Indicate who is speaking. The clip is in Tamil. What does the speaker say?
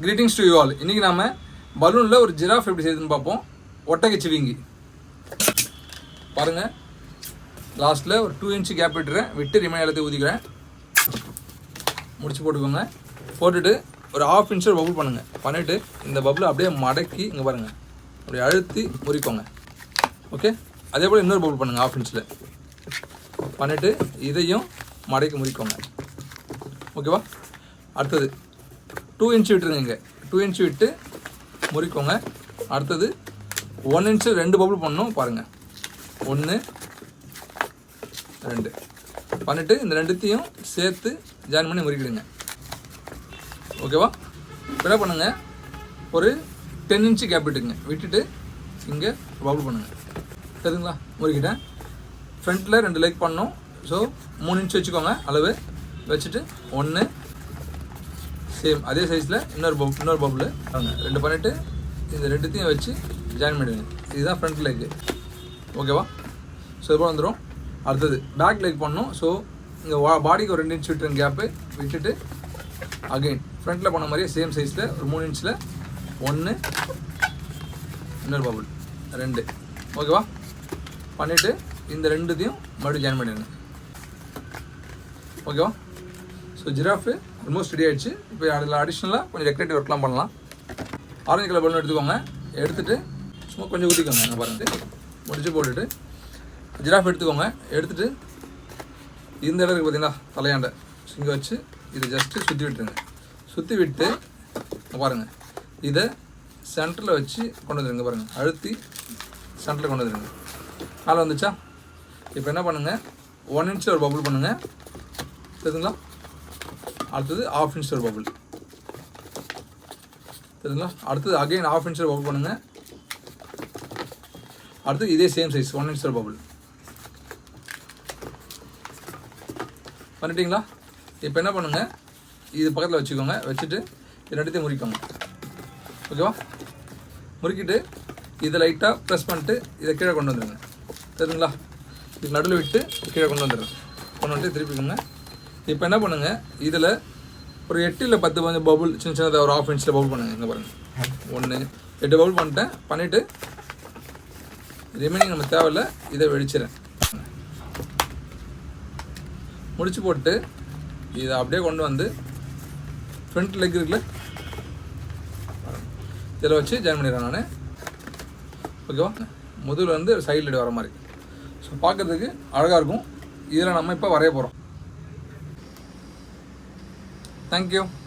Speaker 1: கிரீட்டிங்ஸ் டு யூ ஆல் இன்றைக்கி நாம பலூனில் ஒரு ஜிராஃப் எப்படி செய்யுதுன்னு பார்ப்போம். ஒட்டகச்சிவிங்கி பாருங்கள் லாஸ்ட்டில் ஒரு டூ இன்ச்சு கேப் விட்டுறேன். விட்டு ரிமைன் எல்லாத்தையும் ஊதிக்கிறேன். முடிச்சு போட்டுக்கோங்க. போட்டுட்டு ஒரு ஹாஃப் இன்ச் ஒரு பபுள் பண்ணுங்கள் பண்ணிவிட்டு இந்த பபுளை அப்படியே மடக்கி இங்கே பாருங்கள் அப்படியே அழுத்தி முறிக்கோங்க. ஓகே அதே போல் இன்னொரு பபுள் பண்ணுங்கள் ஹாஃப் இன்ச்சில் பண்ணிவிட்டு இதையும் மடக்கி முறிக்கோங்க. ஓகேவா அடுத்தது. டூ இன்ச்சு விட்டுருங்க. இங்கே டூ இன்ச்சு விட்டு முறிக்கோங்க. அடுத்தது ஒன் இன்ச்சு ரெண்டு பபுள் பண்ணணும். பாருங்கள் ஒன்று ரெண்டு. பண்ணிவிட்டு இந்த ரெண்டுத்தையும் சேர்த்து ஜாயின் பண்ணி முறிக்கிடுங்க. ஓகேவா என்ன பண்ணுங்கள் ஒரு டென் இன்ச்சு கேப் விட்டுங்க விட்டுட்டு இங்கே பபுள் பண்ணுங்கள் சரிங்களா? முறிக்கிட்டேன். ஃப்ரண்ட்டில் ரெண்டு லெக் பண்ணோம். ஸோ மூணு இன்ச்சு வச்சுக்கோங்க. அளவு வச்சுட்டு ஒன்று சேம் அதே சைஸில் இன்னொரு பப் இன்னொரு பபுள் ரெண்டு பண்ணிவிட்டு இந்த ரெண்டுத்தையும் வச்சு ஜாயின் பண்ணிடுவேன் இதுதான் ஃப்ரண்ட் லெக்கு ஓகேவா ஸோ இப்போ வந்துடும் அடுத்தது பேக் லெக் பண்ணோம் ஸோ இங்கே பாடிக்கு ஒரு ரெண்டு இன்ச் விட்டுருங்க கேப்பு விட்டுட்டு அகைன் ஃப்ரண்ட்டில் பண்ண மாதிரியே சேம் சைஸில் ஒரு மூணு இன்ச்சில் ஒன்று இன்னொரு பபுள் ரெண்டு. ஓகேவா பண்ணிவிட்டு இந்த ரெண்டுத்தையும் மறுபடியும் ஜாயின் பண்ணிடுங்க. ஓகேவா ஸோ ஜிராஃபு ஆல்மோஸ்ட் ரெடி ஆயிடுச்சு. இப்போ அதில் அடிஷ்னலாக கொஞ்சம் டெக்கரேட்டிவ் ஒர்க்லாம் பண்ணலாம். ஆரஞ்சு கலர் பலூன் எடுத்துக்கோங்க. எடுத்துகிட்டு சும்மா கொஞ்சம் ஊற்றிக்கோங்க அங்கே பாருங்க. முடிச்சு போட்டுட்டு ஜிராஃப் எடுத்துக்கோங்க. எடுத்துகிட்டு இந்த இடம் இருக்குது பார்த்தீங்களா தலையாண்ட. இங்கே வச்சு இதை ஜஸ்ட்டு சுற்றி விட்டுருங்க. சுற்றி விட்டு பாருங்கள் பாருங்க. இதை சென்டரில் வச்சு கொண்டு வந்துருங்க பாருங்கள் அழுத்தி சென்டரில் கொண்டு வந்துருங்க. மேலே வந்துச்சா? இப்போ என்ன பண்ணுங்கள் ஒன் இன்ச்சில் ஒரு பபுள் பண்ணுங்கள் சரிங்களா அடுத்தது ஆஃப் இன்ச்சர் பபுள் தெரியுதுங்களா அடுத்தது அகைன் ஆஃப் இன்ச்சர் பபுள் பண்ணுங்கள் அடுத்து இதே same size one inches bubble பண்ணிட்டீங்களா? இப்போ என்ன பண்ணுங்கள் இது பக்கத்தில் வச்சுக்கோங்க. வச்சுட்டு இது ரெண்டுத்தையும் முறிக்கோங்க. ஓகேவா? முறுக்கிட்டு இதை லைட்டாக ப்ரெஸ் பண்ணிட்டு இதை கீழே கொண்டு வந்துடுங்க தெரியுதுங்களா இது நடுவில் விட்டு கீழே கொண்டு வந்துடுங்க கொண்டு வந்துட்டு திருப்பிக்கோங்க இப்போ என்ன பண்ணுங்கள் இதில் ஒரு எட்டு இல்லை பத்து கொஞ்சம் பபுள் சின்ன சின்னதாக ஒரு ஆஃப் இன்ச்சில் பபுள் பண்ணுங்கள் இங்கே பாருங்கள் ஒன்று எட்டு பபுள் பண்ணிட்டேன். பண்ணிவிட்டு ரிமைனிங் நம்ம தேவையில்ல இதை வெடிச்சிடறேன். முடிச்சு போட்டு இதை அப்படியே கொண்டு வந்து ஃப்ரண்ட் லெக் இருக்குல்ல? இதில் வச்சு ஜாயின் பண்ணிடுறேன் நான். ஓகேவா முதுகில் வந்து சைடில் வர மாதிரி. ஸோ பார்க்கறதுக்கு அழகாக இருக்கும். இதில் நம்ம இப்போ வரைய போகிறோம் Thank you.